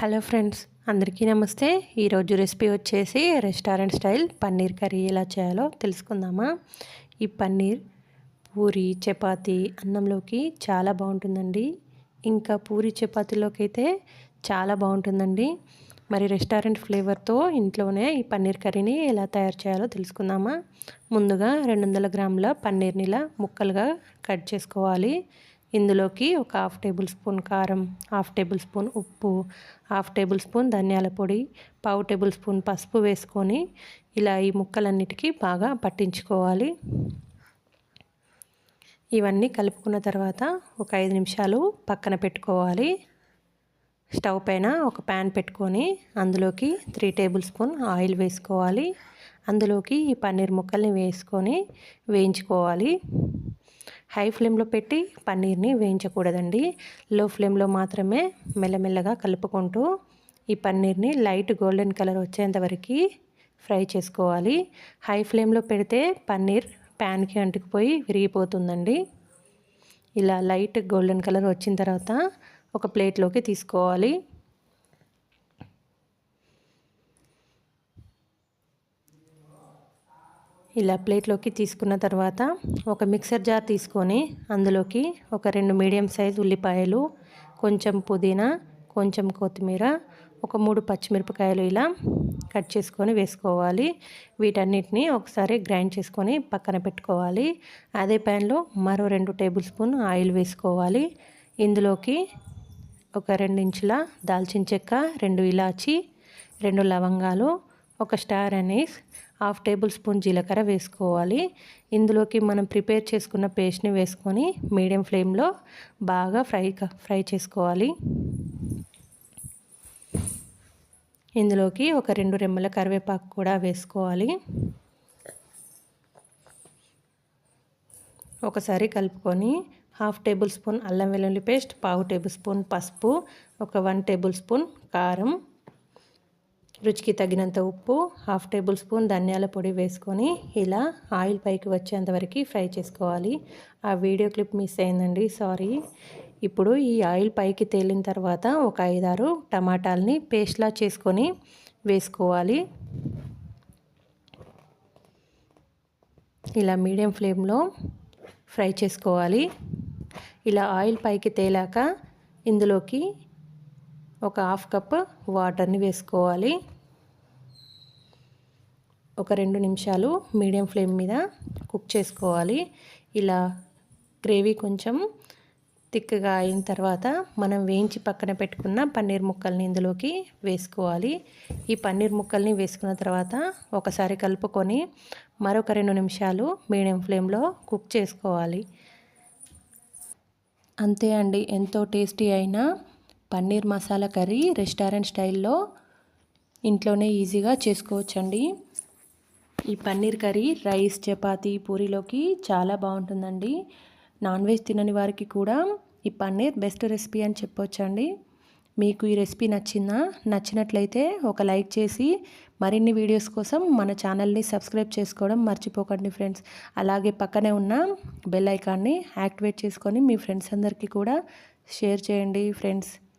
Hello friends అందరికీ నమస్తే. ఈరోజు రెసిపీ వచ్చేసి రెస్టారెంట్ స్టైల్ పన్నీర్ కర్రీ ఎలా చేయాలో తెలుసుకుందామా. ఈ పన్నీర్ పూరి చపాతి అన్నంలోకి చాలా బాగుంటుందండి. ఇంకా పూరి చపాతీలోకి అయితే చాలా బాగుంటుందండి. మరి రెస్టారెంట్ ఫ్లేవర్తో ఇంట్లోనే ఈ పన్నీర్ కర్రీని ఎలా తయారు చేయాలో తెలుసుకుందామా. ముందుగా రెండు వందల గ్రాముల పన్నీర్ని ఇలా ముక్కలుగా కట్ చేసుకోవాలి. ఇందులోకి ఒక హాఫ్ టేబుల్ స్పూన్ కారం హాఫ్ టేబుల్ స్పూన్ ఉప్పు హాఫ్ టేబుల్ స్పూన్ ధనియాల పొడి పావు టేబుల్ స్పూన్ పసుపు వేసుకొని ఇలా ఈ ముక్కలన్నిటికీ బాగా పట్టించుకోవాలి. ఇవన్నీ కలుపుకున్న తర్వాత ఒక ఐదు నిమిషాలు పక్కన పెట్టుకోవాలి. స్టవ్ పైన ఒక ప్యాన్ పెట్టుకొని అందులోకి త్రీ టేబుల్ స్పూన్ ఆయిల్ వేసుకోవాలి. అందులోకి ఈ పన్నీర్ ముక్కల్ని వేసుకొని వేయించుకోవాలి. హై ఫ్లేమ్లో పెట్టి పన్నీర్ని వేయించకూడదండి. లో ఫ్లేమ్లో మాత్రమే మెల్లమెల్లగా కలుపుకుంటూ ఈ పన్నీర్ని లైట్ గోల్డెన్ కలర్ వచ్చేంత వరకు ఫ్రై చేసుకోవాలి. హై ఫ్లేమ్లో పెడితే పన్నీర్ ప్యాన్కి అంటుకుపోయి విరిగిపోతుందండి. ఇలా లైట్ గోల్డెన్ కలర్ వచ్చిన తర్వాత ఒక ప్లేట్లోకి తీసుకోవాలి. ఇలా ప్లేట్లోకి తీసుకున్న తర్వాత ఒక మిక్సర్ జార్ తీసుకొని అందులోకి ఒక రెండు మీడియం సైజ్ ఉల్లిపాయలు కొంచెం పుదీనా కొంచెం కొత్తిమీర ఒక మూడు పచ్చిమిరపకాయలు ఇలా కట్ చేసుకొని వేసుకోవాలి. వీటన్నిటిని ఒకసారి గ్రైండ్ చేసుకొని పక్కన పెట్టుకోవాలి. అదే ప్యాన్లో మరో రెండు టేబుల్ స్పూన్ ఆయిల్ వేసుకోవాలి. ఇందులోకి ఒక రెండు ఇంచుల దాల్చిన చెక్క రెండు ఇలాచి రెండు లవంగాలు ఒక star anise half tablespoon జీలకర్ర వేసుకోవాలి. ఇందులోకి మనం ప్రిపేర్ చేసుకున్న పేస్ట్ని వేసుకొని మీడియం ఫ్లేమ్లో బాగా ఫ్రై ఫ్రై చేసుకోవాలి. ఇందులోకి ఒక రెండు రెమ్మల కరివేపాకు కూడా వేసుకోవాలి. ఒకసారి కలుపుకొని హాఫ్ టేబుల్ స్పూన్ అల్లం వెల్లుల్లి పేస్ట్ పావు టేబుల్ స్పూన్ పసుపు ఒక వన్ టేబుల్ స్పూన్ కారం రుచికి తగినంత ఉప్పు హాఫ్ టేబుల్ స్పూన్ ధనియాల పొడి వేసుకొని ఇలా ఆయిల్ పైకి వచ్చేంత వరకు ఫ్రై చేసుకోవాలి. ఆ వీడియో క్లిప్ మిస్ అయిందండి సారీ. ఇప్పుడు ఈ ఆయిల్ పైకి తేలిన తర్వాత ఒక ఐదారు టమాటాలని పేస్ట్లా చేసుకొని వేసుకోవాలి. ఇలా మీడియం ఫ్లేమ్లో ఫ్రై చేసుకోవాలి. ఇలా ఆయిల్ పైకి తేలాక ఇందులోకి ఒక హాఫ్ కప్ వాటర్ని వేసుకోవాలి. ఒక రెండు నిమిషాలు మీడియం ఫ్లేమ్ మీద కుక్ చేసుకోవాలి. ఇలా గ్రేవీ కొంచెం థిక్గా అయిన తర్వాత మనం వేయించి పక్కన పెట్టుకున్న పన్నీర్ ముక్కల్ని ఇందులోకి వేసుకోవాలి. ఈ పన్నీర్ ముక్కల్ని వేసుకున్న తర్వాత ఒకసారి కలుపుకొని మరొక రెండు నిమిషాలు మీడియం ఫ్లేమ్లో కుక్ చేసుకోవాలి. అంతే అండి ఎంతో టేస్టీ అయిన పన్నీర్ మసాలా కర్రీ రెస్టారెంట్ స్టైల్లో ఇంట్లోనే ఈజీగా చేసుకోవచ్చండి. ఈ పన్నీర్ కర్రీ రైస్ చపాతి పూరిలోకి చాలా బాగుంటుందండి. నాన్ వెజ్ తినని వారికి కూడా ఈ పన్నీర్ బెస్ట్ రెసిపీ అని చెప్పొచ్చండి. మీకు ఈ రెసిపీ నచ్చిందా? నచ్చినట్లయితే ఒక లైక్ చేసి మరిన్ని వీడియోస్ కోసం మన ఛానల్ని సబ్స్క్రైబ్ చేసుకోవడం మర్చిపోకండి ఫ్రెండ్స్. అలాగే పక్కనే ఉన్న బెల్ ఐకాన్ని యాక్టివేట్ చేసుకొని మీ ఫ్రెండ్స్ అందరికీ కూడా షేర్ చేయండి friends.